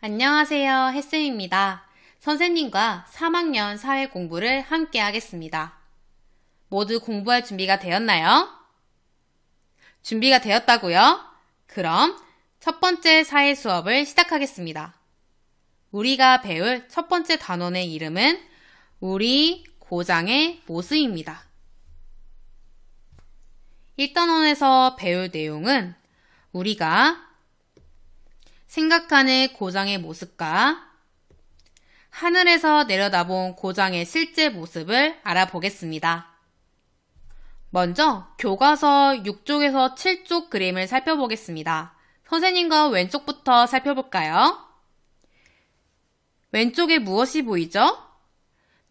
안녕하세요. 햇쌤입니다. 선생님과 3학년 사회 공부를 함께 하겠습니다. 모두 공부할 준비가 되었나요? 준비가 되었다고요? 그럼 첫 번째 사회 수업을 시작하겠습니다. 우리가 배울 첫 번째 단원의 이름은 우리 고장의 모습입니다. 1단원에서 배울 내용은 우리가 생각하는 고장의 모습과 하늘에서 내려다본 고장의 실제 모습을 알아보겠습니다. 먼저 교과서 6쪽에서 7쪽 그림을 살펴보겠습니다. 선생님과 왼쪽부터 살펴볼까요? 왼쪽에 무엇이 보이죠?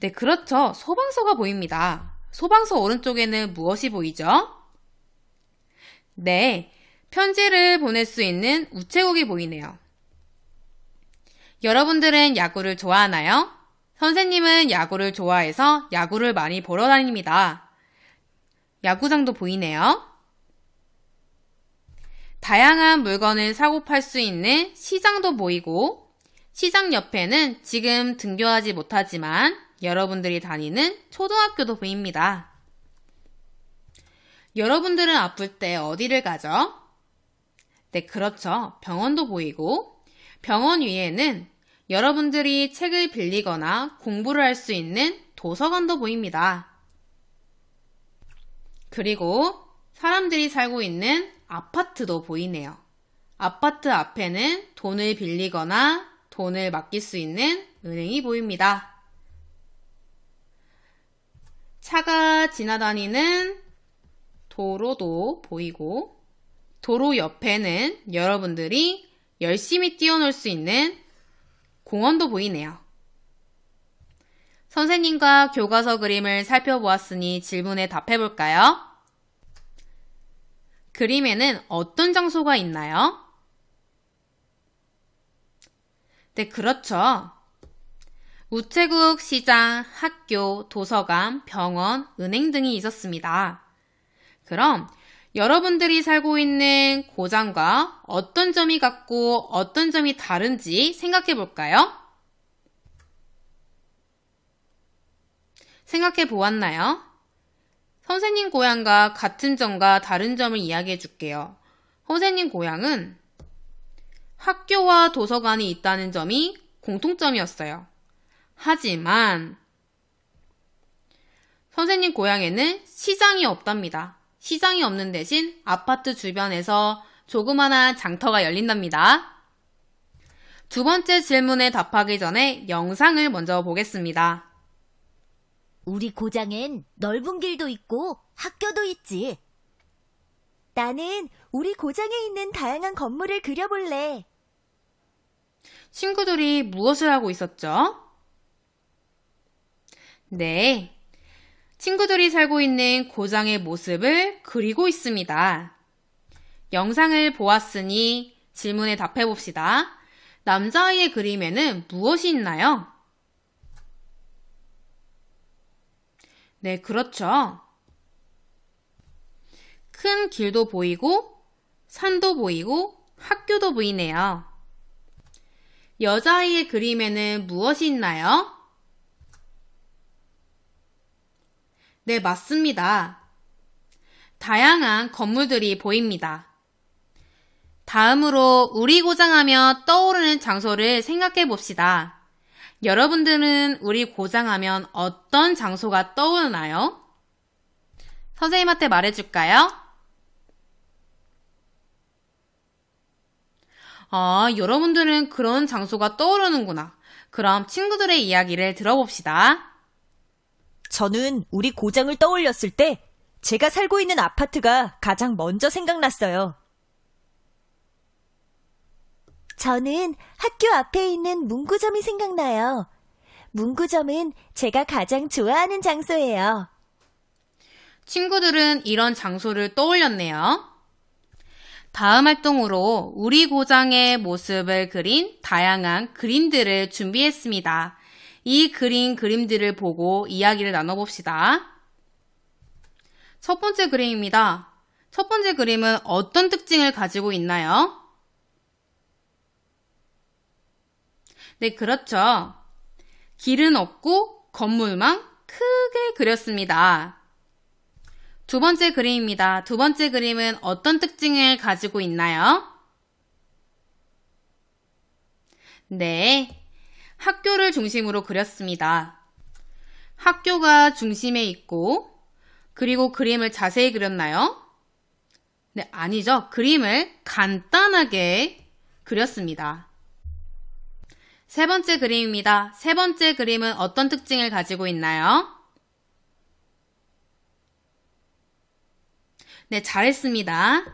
네, 그렇죠. 소방서가 보입니다. 소방서 오른쪽에는 무엇이 보이죠? 네, 편지를 보낼 수 있는 우체국이 보이네요. 여러분들은 야구를 좋아하나요? 선생님은 야구를 좋아해서 야구를 많이 보러 다닙니다. 야구장도 보이네요. 다양한 물건을 사고 팔 수 있는 시장도 보이고, 시장 옆에는 지금 등교하지 못하지만 여러분들이 다니는 초등학교도 보입니다. 여러분들은 아플 때 어디를 가죠? 네, 그렇죠. 병원도 보이고, 병원 위에는 여러분들이 책을 빌리거나 공부를 할 수 있는 도서관도 보입니다. 그리고 사람들이 살고 있는 아파트도 보이네요. 아파트 앞에는 돈을 빌리거나 돈을 맡길 수 있는 은행이 보입니다. 차가 지나다니는 도로도 보이고, 도로 옆에는 여러분들이 열심히 뛰어놀 수 있는 공원도 보이네요. 선생님과 교과서 그림을 살펴보았으니 질문에 답해볼까요? 그림에는 어떤 장소가 있나요? 네, 그렇죠. 우체국, 시장, 학교, 도서관, 병원, 은행 등이 있었습니다. 그럼 여러분들이 살고 있는 고장과 어떤 점이 같고 어떤 점이 다른지 생각해 볼까요? 생각해 보았나요? 선생님 고향과 같은 점과 다른 점을 이야기해 줄게요. 선생님 고향은 학교와 도서관이 있다는 점이 공통점이었어요. 하지만 선생님 고향에는 시장이 없답니다. 시장이 없는 대신 아파트 주변에서 조그마한 장터가 열린답니다. 두 번째 질문에 답하기 전에 영상을 먼저 보겠습니다. 우리 고장엔 넓은 길도 있고 학교도 있지. 나는 우리 고장에 있는 다양한 건물을 그려볼래. 친구들이 무엇을 하고 있었죠? 네. 친구들이 살고 있는 고장의 모습을 그리고 있습니다. 영상을 보았으니 질문에 답해 봅시다. 남자아이의 그림에는 무엇이 있나요? 네, 그렇죠. 큰 길도 보이고, 산도 보이고, 학교도 보이네요. 여자아이의 그림에는 무엇이 있나요? 네, 맞습니다. 다양한 건물들이 보입니다. 다음으로 우리 고장하며 떠오르는 장소를 생각해 봅시다. 여러분들은 우리 고장하면 어떤 장소가 떠오르나요? 선생님한테 말해줄까요? 아, 여러분들은 그런 장소가 떠오르는구나. 그럼 친구들의 이야기를 들어봅시다. 저는 우리 고장을 떠올렸을 때 제가 살고 있는 아파트가 가장 먼저 생각났어요. 저는 학교 앞에 있는 문구점이 생각나요. 문구점은 제가 가장 좋아하는 장소예요. 친구들은 이런 장소를 떠올렸네요. 다음 활동으로 우리 고장의 모습을 그린 다양한 그림들을 준비했습니다. 이 그린 그림들을 보고 이야기를 나눠봅시다. 첫 번째 그림입니다. 첫 번째 그림은 어떤 특징을 가지고 있나요? 네, 그렇죠. 길은 없고 건물만 크게 그렸습니다. 두 번째 그림입니다. 두 번째 그림은 어떤 특징을 가지고 있나요? 네. 학교를 중심으로 그렸습니다. 학교가 중심에 있고, 그리고 그림을 자세히 그렸나요? 네, 아니죠. 그림을 간단하게 그렸습니다. 세 번째 그림입니다. 세 번째 그림은 어떤 특징을 가지고 있나요? 네, 잘했습니다.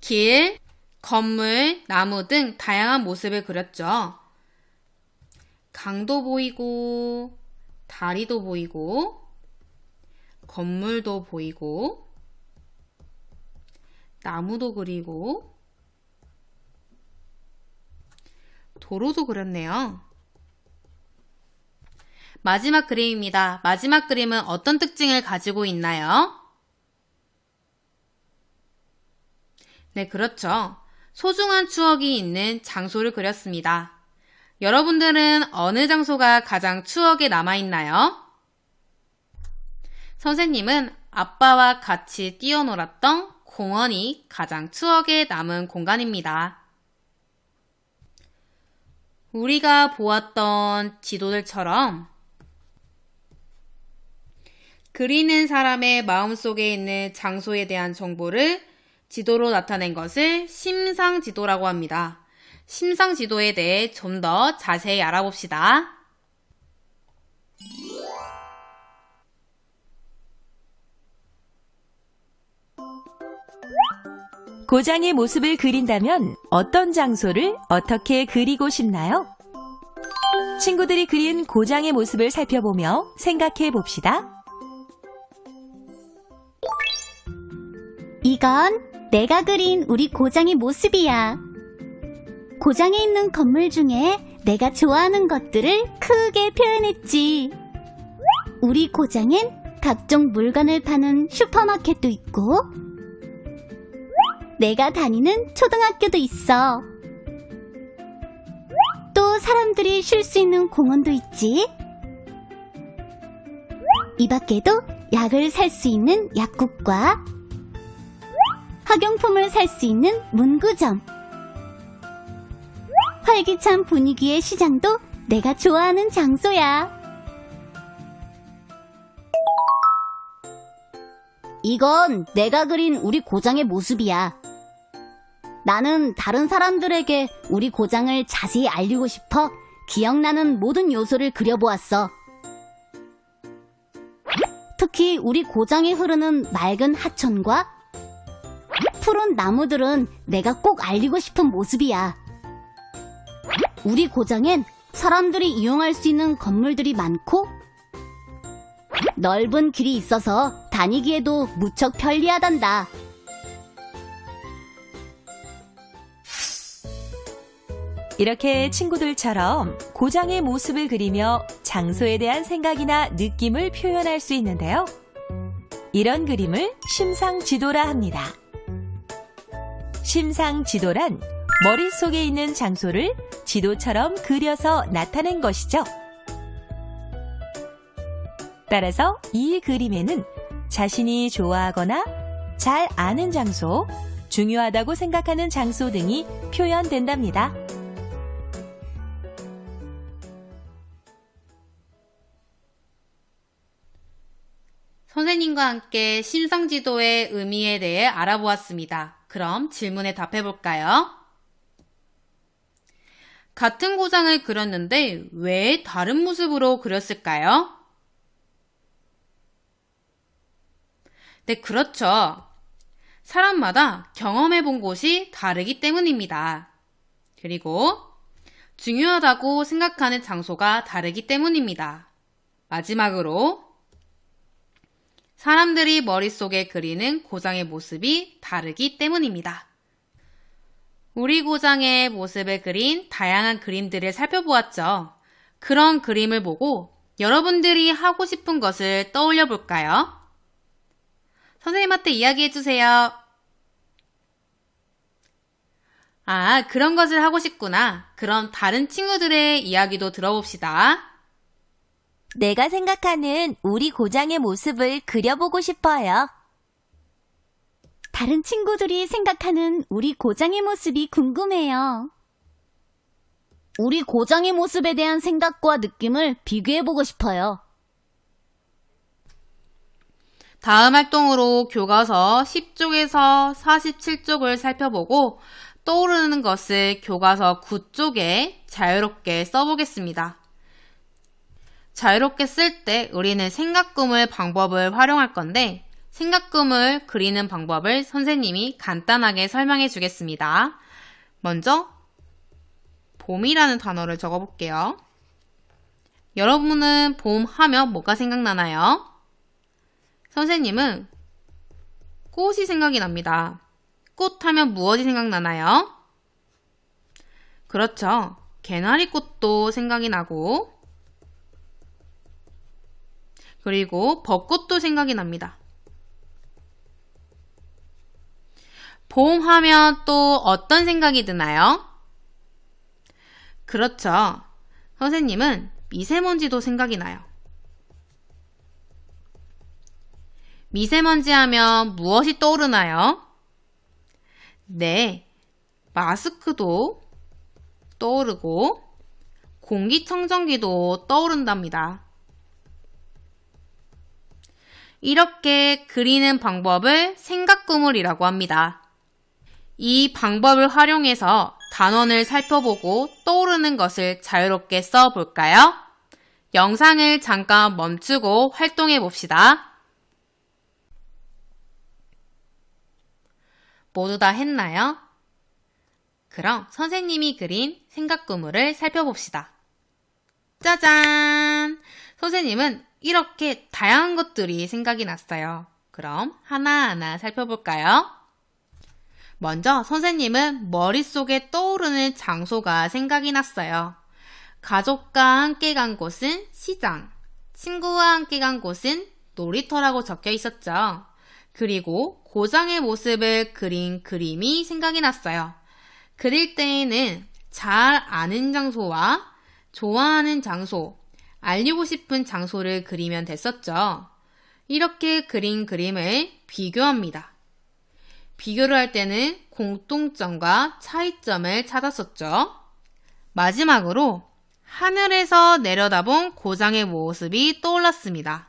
길, 건물, 나무 등 다양한 모습을 그렸죠. 강도 보이고, 다리도 보이고, 건물도 보이고, 나무도 그리고, 도로도 그렸네요. 마지막 그림입니다. 마지막 그림은 어떤 특징을 가지고 있나요? 네, 그렇죠. 소중한 추억이 있는 장소를 그렸습니다. 여러분들은 어느 장소가 가장 추억에 남아있나요? 선생님은 아빠와 같이 뛰어놀았던 공원이 가장 추억에 남은 공간입니다. 우리가 보았던 지도들처럼 그리는 사람의 마음속에 있는 장소에 대한 정보를 지도로 나타낸 것을 심상 지도라고 합니다. 심상 지도에 대해 좀 더 자세히 알아봅시다. 고장의 모습을 그린다면 어떤 장소를 어떻게 그리고 싶나요? 친구들이 그린 고장의 모습을 살펴보며 생각해 봅시다. 이건 내가 그린 우리 고장의 모습이야. 고장에 있는 건물 중에 내가 좋아하는 것들을 크게 표현했지. 우리 고장엔 각종 물건을 파는 슈퍼마켓도 있고, 내가 다니는 초등학교도 있어. 또 사람들이 쉴 수 있는 공원도 있지. 이 밖에도 약을 살 수 있는 약국과 학용품을 살 수 있는 문구점. 활기찬 분위기의 시장도 내가 좋아하는 장소야. 이건 내가 그린 우리 고장의 모습이야. 나는 다른 사람들에게 우리 고장을 자세히 알리고 싶어 기억나는 모든 요소를 그려보았어. 특히 우리 고장에 흐르는 맑은 하천과 푸른 나무들은 내가 꼭 알리고 싶은 모습이야. 우리 고장엔 사람들이 이용할 수 있는 건물들이 많고 넓은 길이 있어서 다니기에도 무척 편리하단다. 이렇게 친구들처럼 고장의 모습을 그리며 장소에 대한 생각이나 느낌을 표현할 수 있는데요. 이런 그림을 심상 지도라 합니다. 심상 지도란 머릿속에 있는 장소를 지도처럼 그려서 나타낸 것이죠. 따라서 이 그림에는 자신이 좋아하거나 잘 아는 장소, 중요하다고 생각하는 장소 등이 표현된답니다. 선생님과 함께 심상지도의 의미에 대해 알아보았습니다. 그럼 질문에 답해 볼까요? 같은 고장을 그렸는데 왜 다른 모습으로 그렸을까요? 네, 그렇죠. 사람마다 경험해 본 곳이 다르기 때문입니다. 그리고 중요하다고 생각하는 장소가 다르기 때문입니다. 마지막으로 사람들이 머릿속에 그리는 고장의 모습이 다르기 때문입니다. 우리 고장의 모습을 그린 다양한 그림들을 살펴보았죠. 그런 그림을 보고 여러분들이 하고 싶은 것을 떠올려 볼까요? 선생님한테 이야기해 주세요. 아, 그런 것을 하고 싶구나. 그럼 다른 친구들의 이야기도 들어봅시다. 내가 생각하는 우리 고장의 모습을 그려보고 싶어요. 다른 친구들이 생각하는 우리 고장의 모습이 궁금해요. 우리 고장의 모습에 대한 생각과 느낌을 비교해보고 싶어요. 다음 활동으로 교과서 10쪽에서 47쪽을 살펴보고 떠오르는 것을 교과서 9쪽에 자유롭게 써보겠습니다. 자유롭게 쓸 때 우리는 생각금을 방법을 활용할 건데 생각금을 그리는 방법을 선생님이 간단하게 설명해 주겠습니다. 먼저 봄이라는 단어를 적어 볼게요. 여러분은 봄 하면 뭐가 생각나나요? 선생님은 꽃이 생각이 납니다. 꽃 하면 무엇이 생각나나요? 그렇죠. 개나리 꽃도 생각이 나고, 그리고 벚꽃도 생각이 납니다. 봄 하면 또 어떤 생각이 드나요? 그렇죠. 선생님은 미세먼지도 생각이 나요. 미세먼지 하면 무엇이 떠오르나요? 네, 마스크도 떠오르고 공기청정기도 떠오른답니다. 이렇게 그리는 방법을 생각구물이라고 합니다. 이 방법을 활용해서 단원을 살펴보고 떠오르는 것을 자유롭게 써볼까요? 영상을 잠깐 멈추고 활동해 봅시다. 모두 다 했나요? 그럼 선생님이 그린 생각 구물을 살펴봅시다. 짜잔! 선생님은 이렇게 다양한 것들이 생각이 났어요. 그럼 하나하나 살펴볼까요? 먼저 선생님은 머릿속에 떠오르는 장소가 생각이 났어요. 가족과 함께 간 곳은 시장, 친구와 함께 간 곳은 놀이터라고 적혀 있었죠. 그리고 고장의 모습을 그린 그림이 생각이 났어요. 그릴 때에는 잘 아는 장소와 좋아하는 장소, 알리고 싶은 장소를 그리면 됐었죠. 이렇게 그린 그림을 비교합니다. 비교를 할 때는 공통점과 차이점을 찾았었죠. 마지막으로 하늘에서 내려다본 고장의 모습이 떠올랐습니다.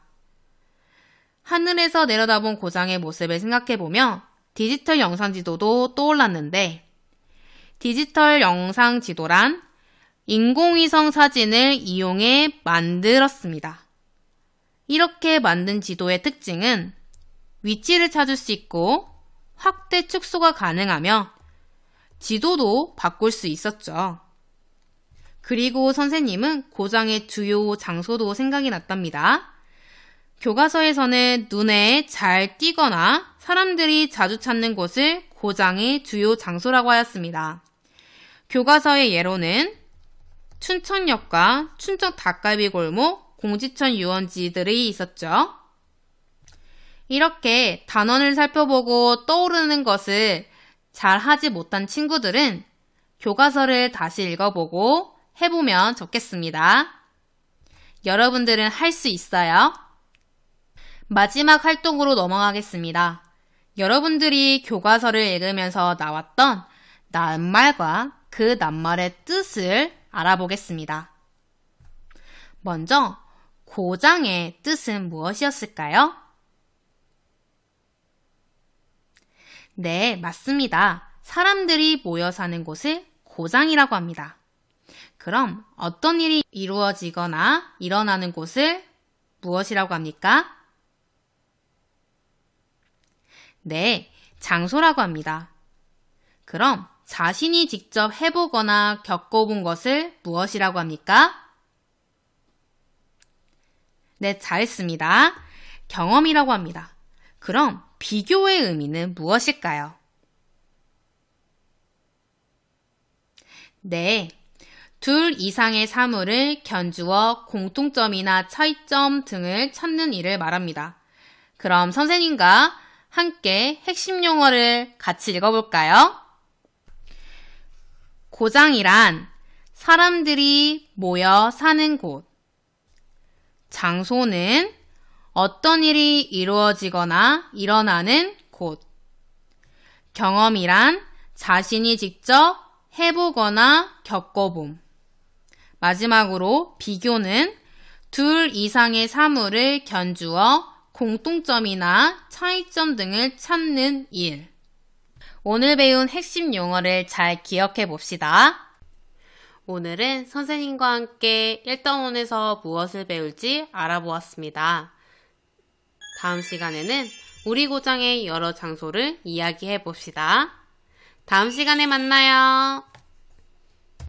하늘에서 내려다본 고장의 모습을 생각해보면 디지털 영상 지도도 떠올랐는데 디지털 영상 지도란 인공위성 사진을 이용해 만들었습니다. 이렇게 만든 지도의 특징은 위치를 찾을 수 있고 확대 축소가 가능하며 지도도 바꿀 수 있었죠. 그리고 선생님은 고장의 주요 장소도 생각이 났답니다. 교과서에서는 눈에 잘 띄거나 사람들이 자주 찾는 곳을 고장의 주요 장소라고 하였습니다. 교과서의 예로는 춘천역과 춘천 닭갈비 골목, 공지천 유원지들이 있었죠. 이렇게 단원을 살펴보고 떠오르는 것을 잘 하지 못한 친구들은 교과서를 다시 읽어보고 해보면 좋겠습니다. 여러분들은 할 수 있어요? 마지막 활동으로 넘어가겠습니다. 여러분들이 교과서를 읽으면서 나왔던 낱말과 그 낱말의 뜻을 알아보겠습니다. 먼저, 고장의 뜻은 무엇이었을까요? 네, 맞습니다. 사람들이 모여 사는 곳을 고장이라고 합니다. 그럼 어떤 일이 이루어지거나 일어나는 곳을 무엇이라고 합니까? 네, 장소라고 합니다. 그럼 자신이 직접 해보거나 겪어본 것을 무엇이라고 합니까? 네, 잘했습니다. 경험이라고 합니다. 그럼 비교의 의미는 무엇일까요? 네. 둘 이상의 사물을 견주어 공통점이나 차이점 등을 찾는 일을 말합니다. 그럼 선생님과 함께 핵심 용어를 같이 읽어볼까요? 고장이란 사람들이 모여 사는 곳. 장소는 어떤 일이 이루어지거나 일어나는 곳. 경험이란 자신이 직접 해보거나 겪어봄. 마지막으로 비교는 둘 이상의 사물을 견주어 공통점이나 차이점 등을 찾는 일. 오늘 배운 핵심 용어를 잘 기억해 봅시다. 오늘은 선생님과 함께 1단원에서 무엇을 배울지 알아보았습니다. 다음 시간에는 우리 고장의 여러 장소를 이야기해 봅시다. 다음 시간에 만나요.